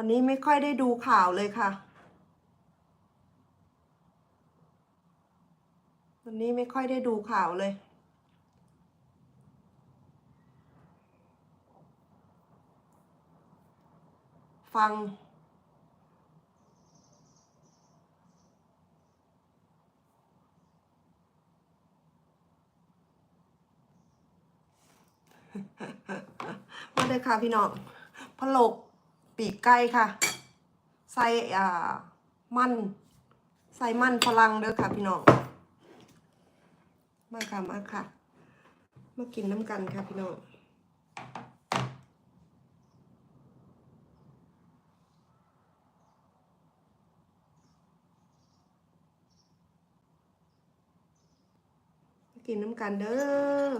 วันนี้ไม่ค่อยได้ดูข่าวเลยค่ะ วันนี้ไม่ค่อยได้ดูข่าวเลยฟัง มาเลยค่ะพี่น้องพะโลก ปีกไก่ค่ะ ใส่อ่ามันใส่มันพลังเด้อค่ะพี่น้อง มาค่ะมาค่ะ มากินน้ำกันค่ะพี่น้องกินน้ำกันเด้อ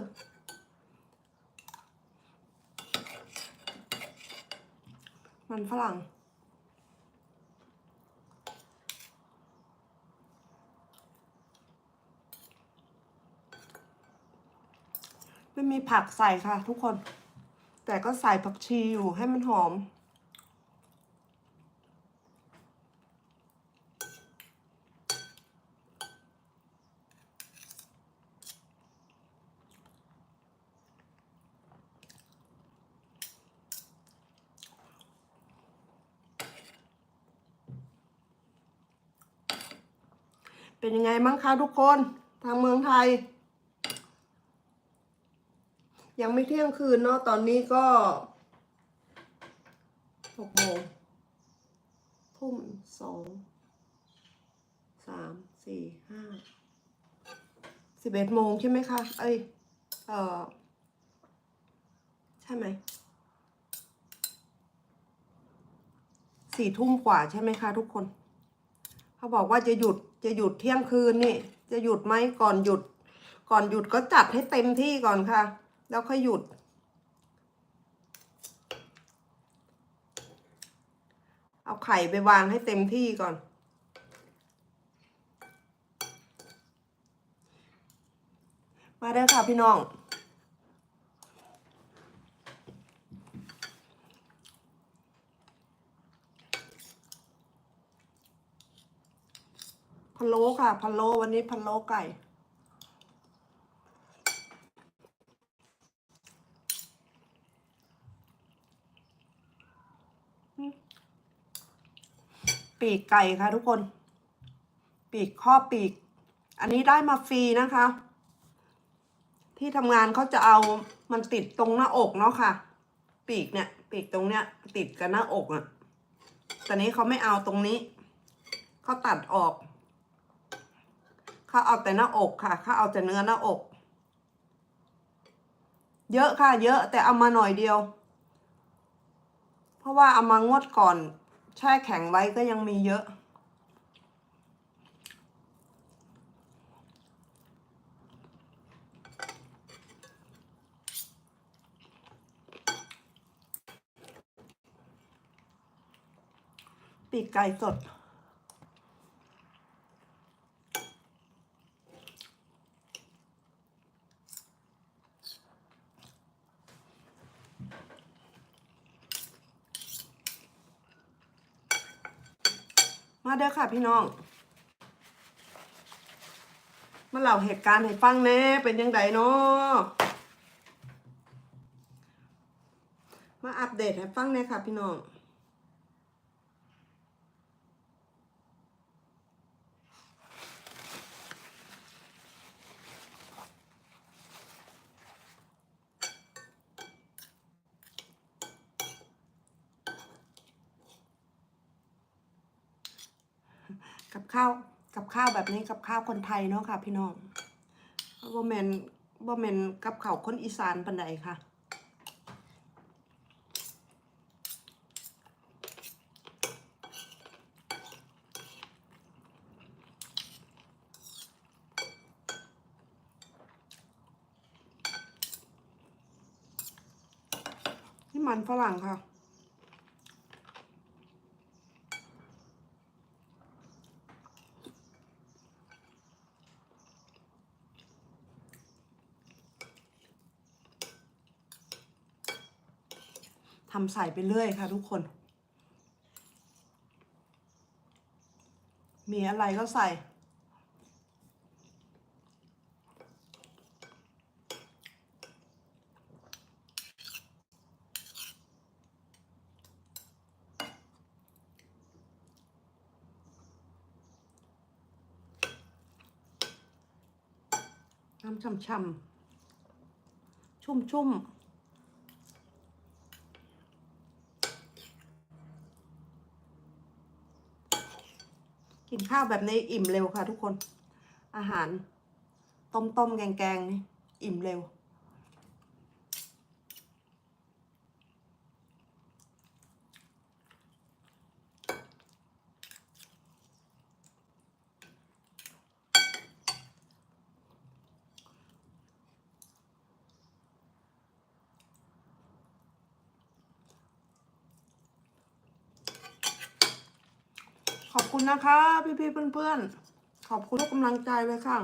มันฝรั่งไม่มีผักใส่ค่ะทุกคน แต่ก็ใส่ผักชีอยู่ให้มันหอม เป็นยังไงบ้งคะทุกคนทางเมืองไทย ยังไม่เที่ยงคืนเนาะตอนนี้ก็หกโมงทุ่มสองสามสี่ห้าสิบเอ็ดโมงใช่ไหมคะ เอ้ยเออใช่ไหมสี่ทุ่มกว่าใช่ไหมคะทุกคน เขาบอกว่าจะหยุดจะหยุดเที่ยงคืนนี่ จะหยุดไหมก่อนหยุด ก่อนหยุดก็จัดให้เต็มที่ก่อนค่ะ แล้วค่อยหยุด เอาไข่ไปวางให้เต็มที่ก่อนมาได้อค่ะพี่น้อง พะโล้ค่ะพะโล้วันนี้พะโล้ไก่ปีกไก่ค่ะทุกคน ปีกข้อปีก อันนี้ได้มาฟรีนะคะ ที่ทำงานเขาจะเอามันติดตรงหน้าอกเนาะค่ะ ปีกเนี่ย ปีกตรงเนี้ย ติดกับหน้าอกอะ่ะแต่นี้เขาไม่เอาตรงนี้เขาตัดออก เขาเอาแต่หน้าอกค่ะเขาเอาแต่เนื้อหน้าอก เยอะค่ะ เยอะแต่เอามาหน่อยเดียว เพราะว่าเอามางวดก่อน แช่แข็งไว้ก็ยังมีเยอะ ปีกไก่สด มาเด้อค่ะพี่น้องมาเล่าเหตุการณ์ให้ฟังแน่เป็นยังไงเนาะมาอัปเดตให้ฟังแน่ค่ะพี่น้อง กับข้าวกับ ข้าวแบบนี้กับข้าวคนไทยเนาะค่ะ พี่น้องบ่แมนบ่แมนกับข้าวคนอีสานปันใดค่ะนี่มันฝรั่งค่ะำใส่ไปเรื่อยค่ะทุกคน มีอะไรก็ใส่ น้ำช่ำๆ ชุ่มๆ นข้าวแบบนี้อิ่มเร็วค่ะทุกคน อาหาร ต้มๆ แกงๆนี่อิ่มเร็ว คุณนะคะ พี่ๆเพื่อนๆขอบคุณทุกกำลังใจเลยค่ะ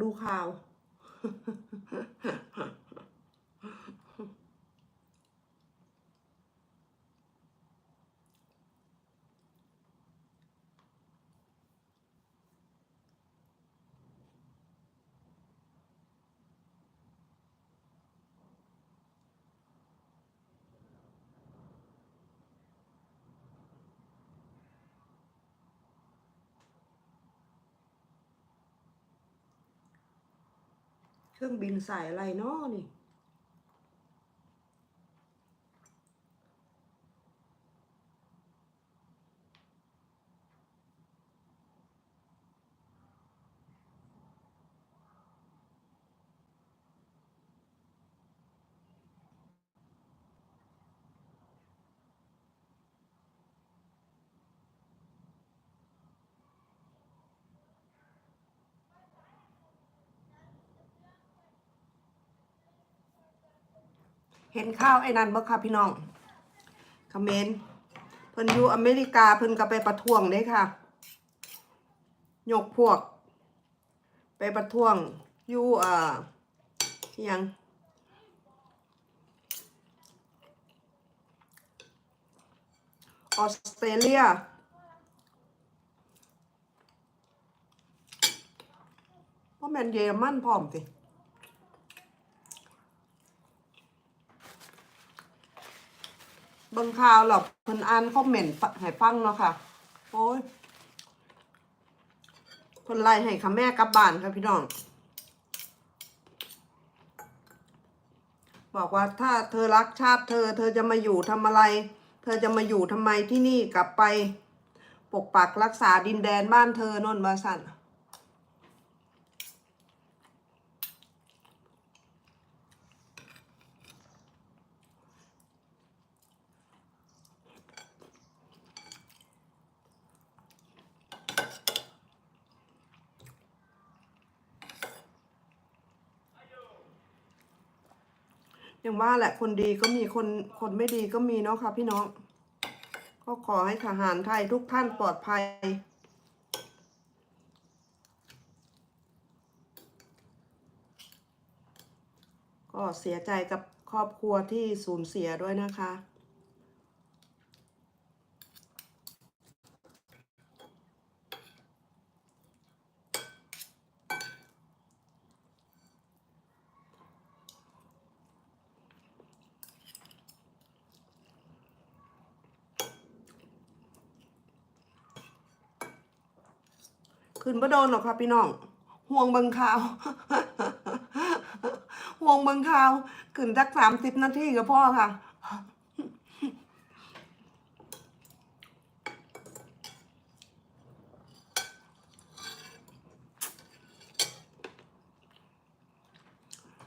ดูข่าว เครื่องบินใส่อะไรเนาะนี่ เห็นข้าวไอ้นั่นบ่ค่ะพี่น้องคอมเมนต์เพิ่นอยู่อเมริกาเพิ่นก็ไปประท้วงเด้ค่ะยกพวก ไปประท้วงอยู่เอ่อยังออสเตรเลียพราแมนเยอรมันพร้อมสิ บิ่งข่าวหรอกเพิ่นอ่านคอมเมนต์ให้ฟังเนาะค่ะ โอ้ยเพิ่นไล่ให้ค่ะแม่กลับบ้านค่ะพี่น้อง บอกว่าถ้าเธอรักชาติเธอ เธอจะมาอยู่ทำอะไร เธอจะมาอยู่ทำไมที่นี่กลับไป ปกปักรักษาดินแดนบ้านเธอนนท์วาสั่น อย่างว่าแหละคนดีก็มีคนคนไม่ดีก็มีเนาะค่ะพี่น้อง ก็ขอให้ทหารไทยทุกท่านปลอดภัย ก็เสียใจกับครอบครัวที่สูญเสียด้วยนะคะ บ่โดนหรอกค่ะพี่น้องห่วงเบิงข่าวห่วงเบิงข่าวขึ้นสักสามสิบนาทีก็พอค่ะ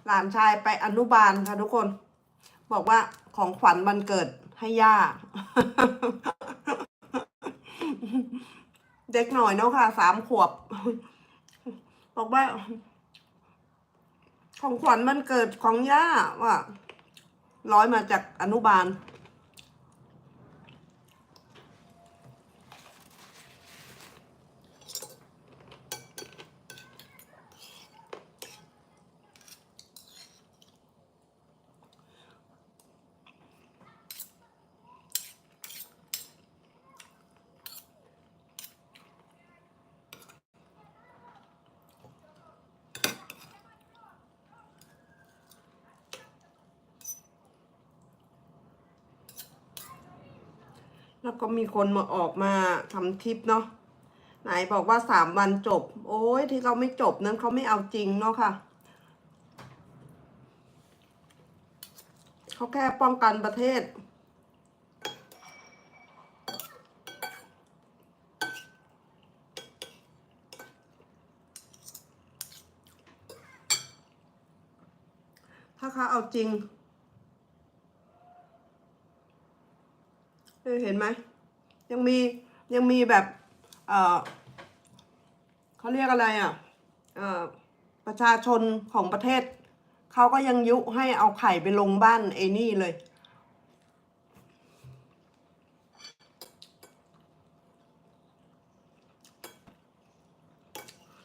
หลานชายไปอนุบาลค่ะทุกคน บอกว่าของขวัญวันเกิดให้ย่า เด็กหน่อยเนาะค่ะสามขวบ บอกว่า ของขวัญมันเกิดของย่าว่าร้อยมาจากอนุบาล แล้วก็มีคนมาออกมาทำทิปเนาะไหนบอกว่าสามวันจบ โอ้ยที่เขาไม่จบนั้นเขาไม่เอาจริงเนาะค่ะเขาแค่ป้องกันประเทศ ถ้าเขาเอาจริง เห็นไหมยังมียังมีแบบเออเขาเรียกอะไรอะเออประชาชนของประเทศเขาก็ยังยุให้เอาไข่ไปลงบ้านไอ้นี่เลย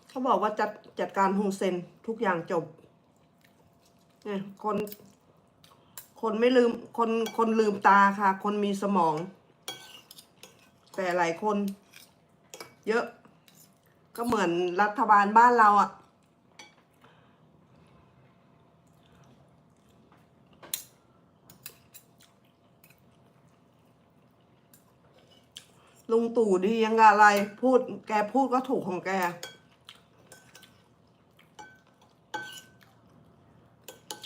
เขาบอกว่าจัดจัดการฮุนเซนทุกอย่างจบเนี่ยคน คนไม่ลืม คนคนลืมตาค่ะ คนมีสมอง แต่หลายคน เยอะ ก็เหมือนรัฐบาลบ้านเราอะลุงตู่ดียังอะไร พูดแกพูดก็ถูกของแก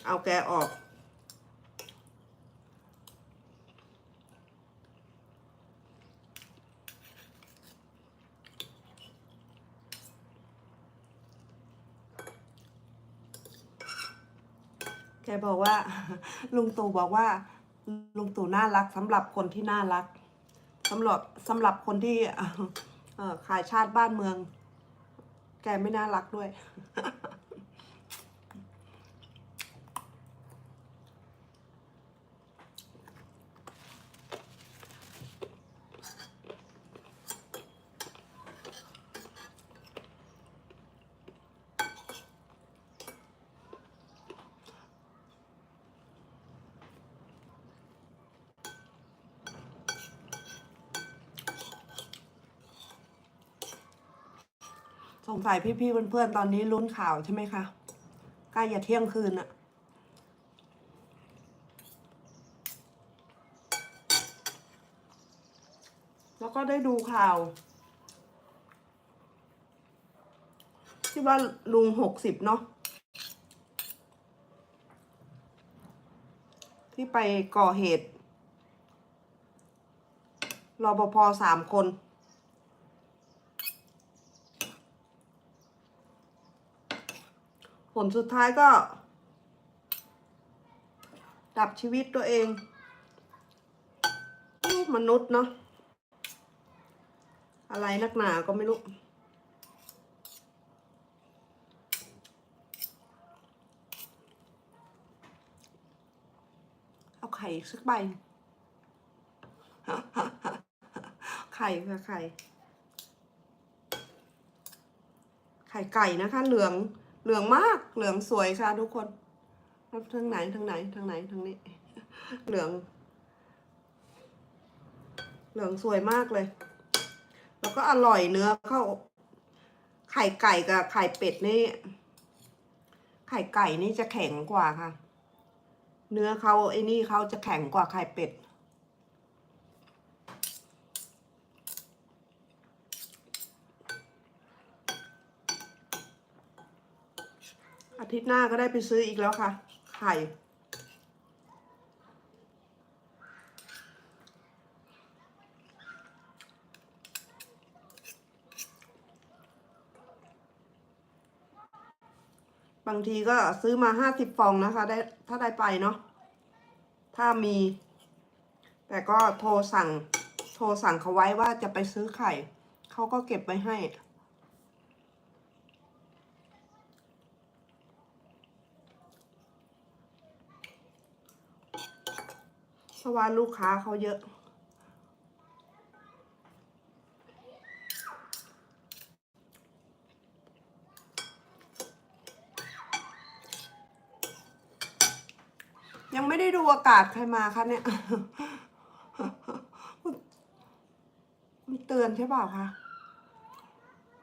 เอาแกออก แกบอกว่า ลุงตู่บอกว่า ลุงตู่น่ารักสำหรับคนที่น่ารักสำหรับสำหรับคนที่เออขายชาติบ้านเมือง แกไม่น่ารักด้วย สงสัยพี่ๆเพื่อนๆตอนนี้ลุ้นข่าวใช่ไหมคะใกล้จะเที่ยงคืนอะแล้วก็ได้ดูข่าว ที่ว่าลุงหกสิบเนาะที่ไปก่อเหตุรอปภสามคน ผลสุดท้ายก็ ดับชีวิตตัวเองลูกมนุษย์เนาะอะไรนักหนาก็ไม่รู้เอาไข่อีกสักใบไข่ค่ะไข่ ไข่ไก่นะคะ เหลือง เหลืองมากเหลืองสวยค่ะทุกคนทางไหนทางไหนทางไหนทางนี้ เหลือง เหลืองสวยมากเลย แล้วก็อร่อยเนื้อเข้า ไข่ไก่กับไข่เป็ดนี่ ไข่ไก่นี่จะแข็งกว่าค่ะ เนื้อเขาไอ้นี่เขาจะแข็งกว่าไข่เป็ด ทิตย์หน้าก็ได้ไปซื้ออีกแล้วค่ะ ไข่ บางทีก็ซื้อมาห้าสิบฟองนะคะ ได้ถ้าได้ไปเนาะ ถ้ามี แต่ก็โทรสั่ง โทรสั่งเขาไว้ว่าจะไปซื้อไข่ เขาก็เก็บไว้ให้ อ เพราะว่าลูกค้าเขาเยอะ ยังไม่ได้ดูอากาศใครมาคะเนี่ยมันเตือนใช่เปล่าคะ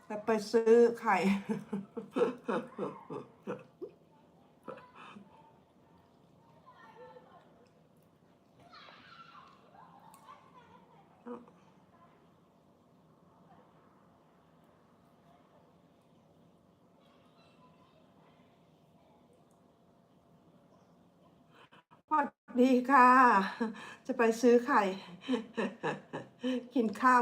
แต่ไปซื้อไข่ สวัส ดีค่ะ จะไปซื้อไข่ กินข้าว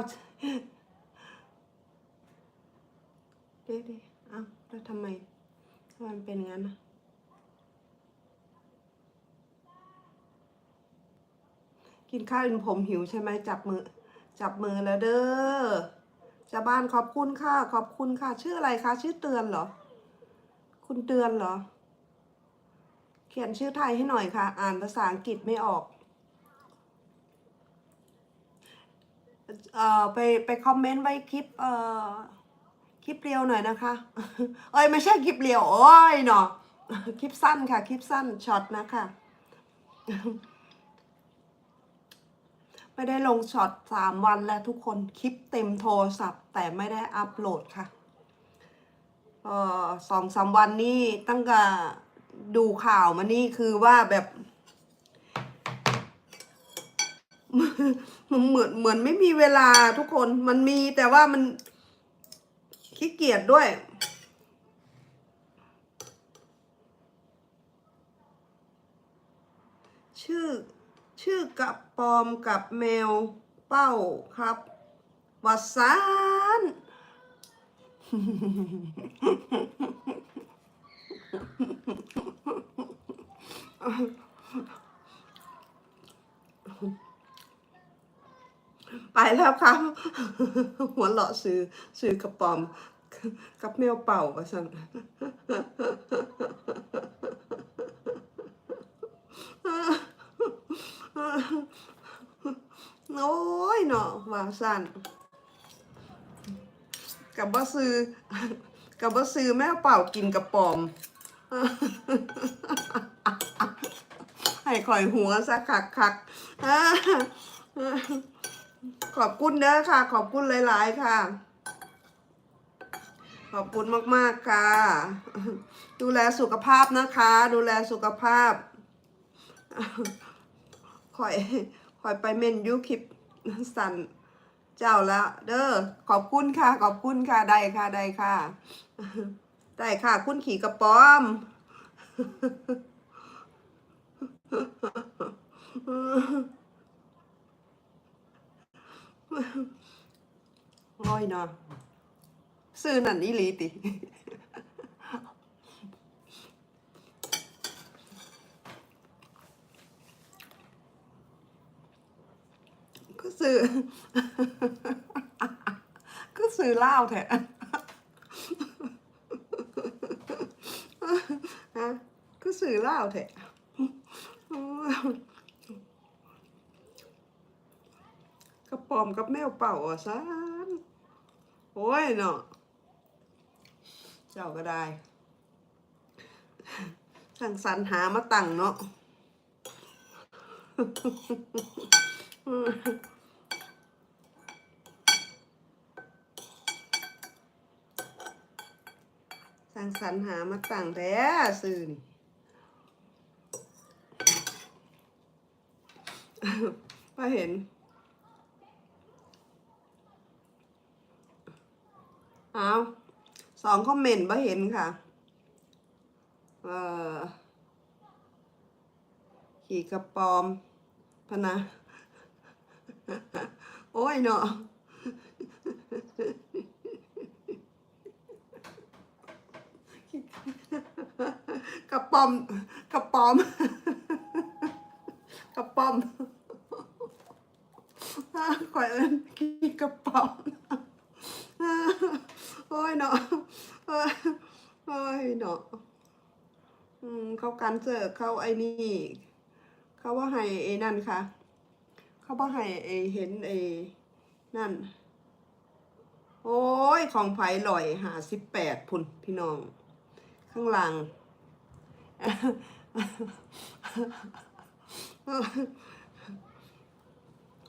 เดี๋ยวดิอ้าแล้วทำไมทำไมมันเป็นงั้นนะกินข้าวจนผมหิวใช่ไหมจับมือ จับมือแล้วเด้อจะบ้านขอบคุณค่ะ ขอบคุณค่ะ ชื่ออะไรคะ ชื่อเตือนเหรอ คุณเตือนเหรอ ขียนชื่อไทยให้หน่อยค่ะ อ่านภาษาอังกฤษไม่ออก เอ่อไปไปคอมเมนต์ไว้คลิป เอ่อ คลิปเรียวหน่อยนะคะ เอ้ยไม่ใช่คลิปเรียว โอ้ยเนาะ คลิปสั้นค่ะ คลิปสั้นช็อตนะคะ ไม่ได้ลงช็อตสามวันแล้วทุกคน คลิปเต็มโทรศัพท์ แต่ไม่ได้อัปโหลดค่ะ เอ่อสองสามวันนี้ตั้งแต่ ดูข่าวมานี่คือว่าแบบมันเหมือนเหมือนไม่มีเวลาทุกคนมันมีแต่ว่ามันขี้เกียจด้วย ชื่อ ชื่อกับปอมกับแมวเป้าครับวัสาน ไปแล้วครับ หัวเราะซื้อซื้อกระป๋อม กับแมวเป่าก็สั่นโอ้ยเนาะว่าสั่นกับบ่ซื้อกับบ่ซื้อแมวเป่ากินกระป๋อม ให้ข่อยหัวซะคักคักขอบคุณเด้อค่ะ ขอบคุณหลาย ๆ ค่ะ ขอบคุณมาก ๆ ค่ะ ดูแลสุขภาพนะคะ ดูแลสุขภาพข่อยข่อยไปเมนยูคลิปสันเจ้าแล้ว เด้อขอบคุณค่ะ ขอบคุณค่ะ ได้ค่ะ ได้ค่ะ ได้ค่ะ คุณขี่กระป๋อมโอ้ยเนาะซื้อนั่นอีหลีติก็ซื้อก็ซื้อเหล้าแท้ ฮะก็ซื้อเล้าแท้กระป๋อมกับแมวเป่าอะซานโอ้ยเนาะเจ้าก็ได้สั่งสรรหามาตั้งเนาะ สั่งสรรหามาตั้งแท้ซื่อนี่ป้าเห็น เอาสองคอมเมนต์บ่เห็นค่ะ เอ่อ ขี่กระปอม พนะ โอ้ยเนาะ ก ระป๋อมกระป๋อมกระป๋อมข่อยเอินขี่กระป๋อมโอ้ยเนาะโอ้ยโอ้ยเนาะอืมเขากันเจอเขาไอ้นี่เขาว่าให้ไอ้นั่นค่ะ เขาบ่าให้ไอเห็นไอนั่น โอ้ยของไผ่ลอยหาสิบแปดพุ่นพี่น้อง ข้างหลัง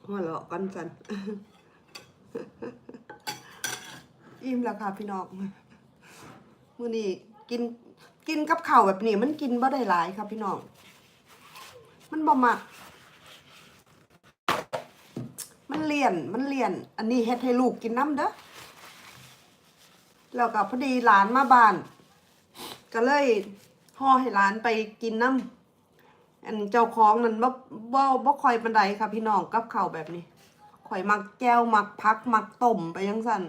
หัวเราะกันจันอิ่มแล้วค่ะพี่น้องมื้อนี้กินกินกับข้าวแบบนี้มันกินบ่ได้หลายครับพี่น้อง มันบ่มัก มันเลี่ยน มันเลี่ยน อันนี้เฮ็ดให้ลูกกินน้ำเด้อ แล้วก็พอดีหลานมาบ้าน ก็เลย พ่อให้หลานไปกินน้ำอันเจ้าของนั่นบ่บ่บ่คอยปานใดค่ะ พี่น้องกับข่าวแบบนี้ข่อยมักแก้วมักพักมักต้มไปยังสั่น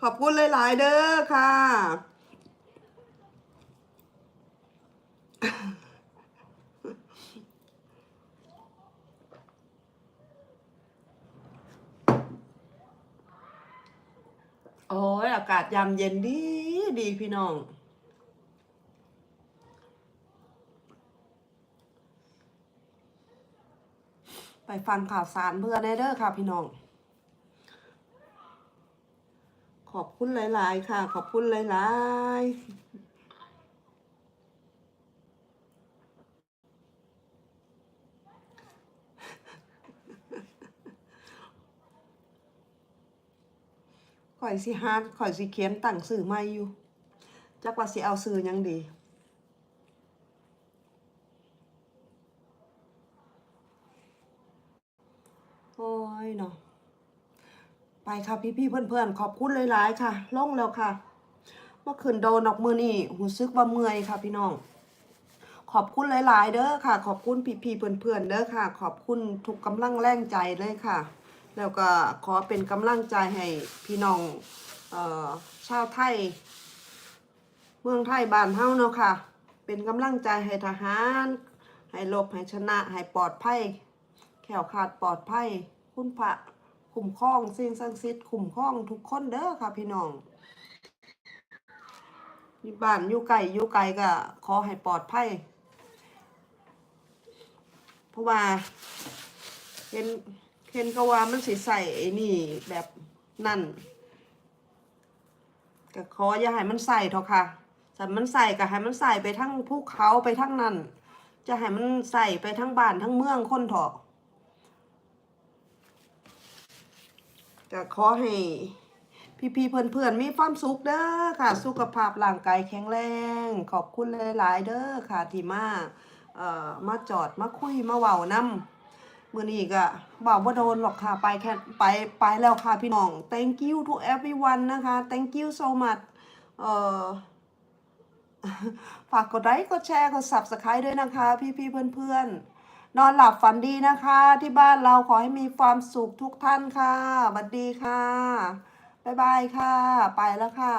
ขอบคุณหลาย ๆ เด้อค่ะ โอ้ยอากาศยามเย็นดีดีพี่น้อง ไปฟังข่าวสารเพื่อนเด้อค่ะพี่น้อง ขอบคุณหลาย ๆ ค่ะ ขอบคุณหลาย ๆ ข่อยสิฮาร์ดข่อยสิเขียนตั้งสื่อใหม่อยู่จักว่าสิเอาสื่อยังดีโอ้ยเนาะไปค่ะพี่ๆเพื่อนๆขอบคุณหลายๆค่ะล่งแล้วค่ะเมื่อคืนโดนออกมือนี่หูซึกว่าเมื่อยค่ะพี่น้อง ขอบคุณหลาย ๆ เด้อค่ะ ขอบคุณพี่ๆเพื่อนๆเด้อค่ะ ขอบคุณทุกกำลังแรงใจเลยค่ะ แล้วก็ขอเป็นกำลังใจให้พี่น้องเอ่อชาวไทย เมืองไทยบ้านเฮาเนาะค่ะ เป็นกำลังใจให้ทหาร ให้ลบให้ชนะ ให้ปลอดภัย แขวขาดปลอดภัย คุณพระคุ้มครองสิ่งศักดิ์สิทธิ์คุ้มครองทุกคนเด้อค่ะ พี่น้องบ้านอยู่ไกลอยู่ไกลก็ขอให้ปลอดภัย เพราะว่าเห็น เห็นก็ว่ามันสิใส่ไอ้นี่แบบนั่นก็ขออย่าให้มันใส่เถอะค่ะแต่มันใส่ก็ให้มันใส่ไปทั้งภูเขาไปทั้งนั้นจะให้มันใส่ไปทั้งบ้านทั้งเมืองคนเถอะก็ขอให้พี่ๆเพื่อนๆมีความสุขเด้อค่ะ สุขภาพร่างกายแข็งแรง ขอบคุณหลายๆเด้อค่ะที่มาเอ่อมาจอดมาคุยมาเว้านำ มื้อนี้ก็เว้าบ่โดนหรอกค่ะ ไปแค่ไปไปแล้วค่ะพี่น้อง thank you to everyone นะคะ thank you so much เอ่อฝากกดไลค์กดแชร์กด subscribe ด้วยนะคะ พี่ๆเพื่อนๆ นอนหลับฝันดีนะคะ ที่บ้านเราขอให้มีความสุขทุกท่านค่ะสวัสดีค่ะ บ๊ายบายค่ะ ไปแล้วค่ะ